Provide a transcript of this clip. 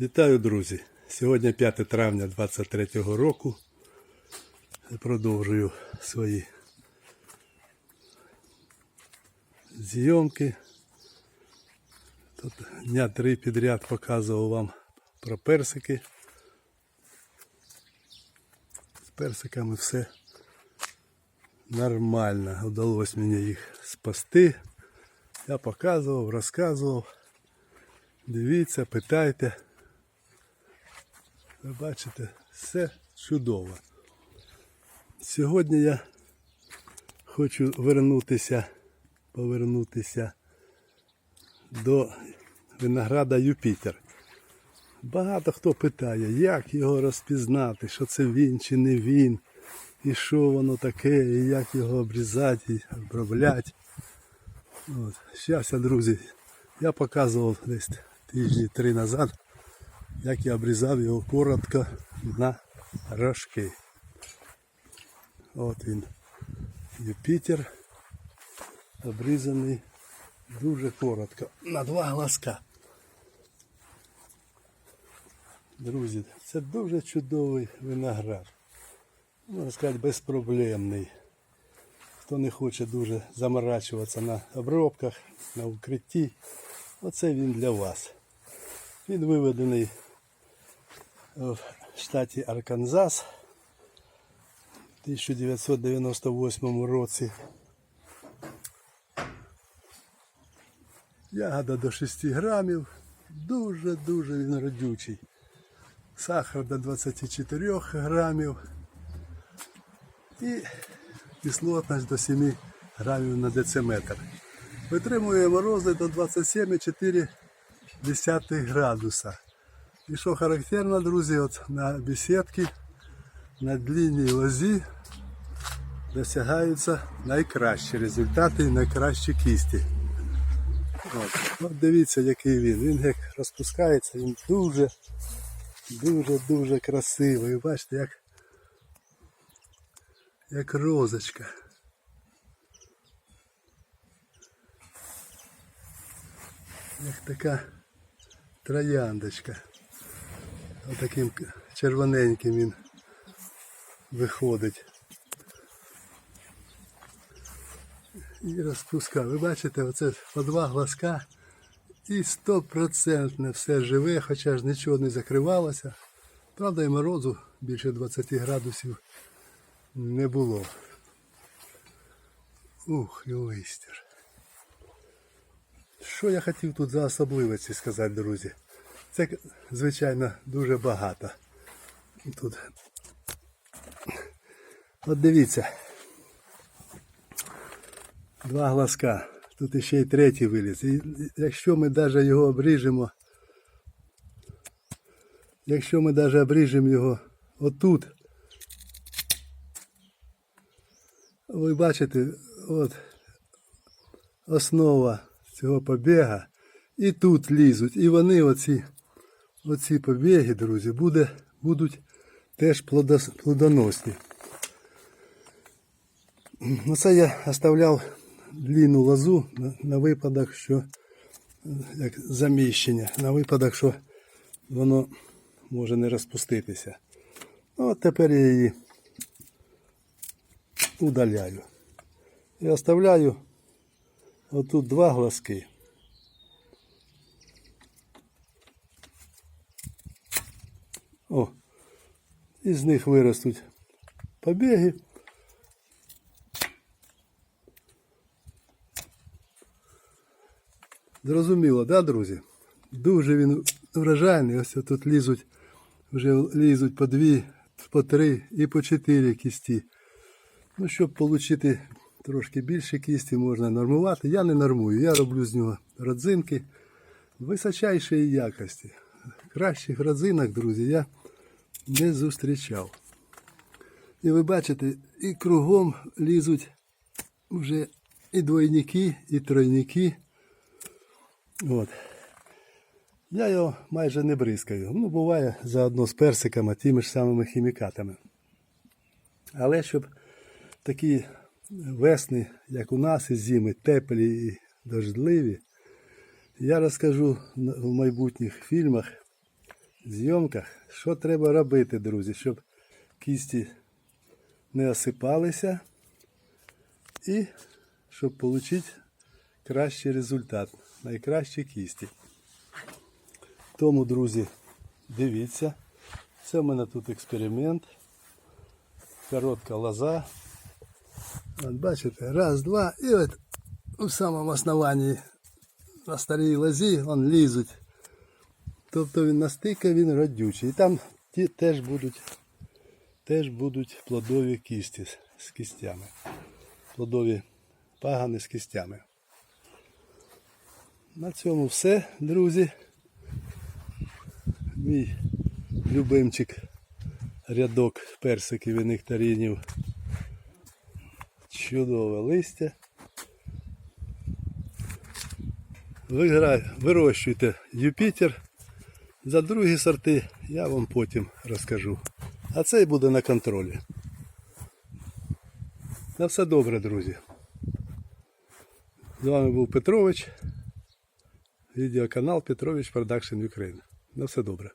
Вітаю, друзі! Сьогодні 5 травня 23 року. Продовжую свої зйомки. Тут дня три підряд показував вам про персики. З персиками все нормально. Вдалося мені їх спасти. Я показував, розказував. Дивіться, питайте. Ви бачите, все чудово. Сьогодні я хочу вернутися, повернутися до винограда Юпітер. Багато хто питає, як його розпізнати, що це він чи не він, і що воно таке, і як його обрізати, і обробляти. От. Щас, друзі, я показував десь тижні три назад, як я обрізав його коротко на рожки. От він. Юпітер обрізаний дуже коротко. На два глазка. Друзі, це дуже чудовий виноград. Можна сказати, безпроблемний. Хто не хоче дуже заморачуватися на обробках, на укритті, оце він для вас. Він виведений в штаті Арканзас в 1998 році. Ягода до 6 грамів. Дуже-дуже він родючий. Сахар до 24 грамів. І кислотність до 7 грамів на дециметр. Витримує морози до 27,4 градуса. І що характерно, друзі, от на бесідці, на длинній лозі досягаються найкращі результати і найкращі кісті. От. От дивіться, який він. Він як розпускається, він дуже, дуже, дуже красивий. Бачите, як, як розочка. Як така трояндочка. Отаким червоненьким він виходить. І розпускає. Ви бачите, оце по два глазка і стопроцентне все живе, хоча ж нічого не закривалося. Правда, і морозу більше 20 градусів не було. Ух, і листер. Що я хотів тут за особливості сказати, друзі? Це, звичайно, дуже багато. Тут. От дивіться. Два глазка. Тут іще й третій виліз. І якщо ми навіть його обріжемо, якщо ми навіть обріжемо його отут, ви бачите, от основа цього побіга. І тут лізуть. І вони оці, оці побіги, друзі, буде, будуть теж плодоносні. Оце я оставляв длинну лозу на, випадок, що як заміщення, на випадок, що воно може не розпуститися. Ну, от тепер я її удаляю. І оставляю отут два глазки. Із них виростуть побіги. Зрозуміло, да, друзі? Дуже він вражайний. Ось тут лізуть, вже лізуть по дві, по три і по чотири кісті. Ну, щоб отримати трошки більше кісті, можна нормувати. Я не нормую, я роблю з нього родзинки височайшої якості. Кращих родзинок, друзі, я не зустрічав. І ви бачите, і кругом лізуть вже і двойники, і тройники. От. Я його майже не бризкаю. Ну, буває заодно з персиками, тими ж самими хімікатами. Але щоб такі весни, як у нас, і зими, теплі і дождливі, я розкажу в майбутніх фільмах, зйомках, що треба робити, друзі, щоб кісті не осипалися і щоб отримати кращий результат, найкращі кісті. Тому, друзі, дивіться, це в мене тут експеримент. Коротка лоза. От бачите, раз, два, і от у самому основанні на старій лозі он лізуть. Тобто він настикає, він родючий. І там ті теж будуть, теж будуть плодові кісті з- кістями. Плодові пагани з кістями. На цьому все, друзі. Мій любимчик рядок персиків і нектаринів. Чудове листя. Вигра- Вирощуйте Юпітер. За другі сорти я вам потім розкажу. А цей буде на контролі. На все добре, друзі. З вами був Петрович. Відеоканал Петрович Продакшн Україна. На все добре.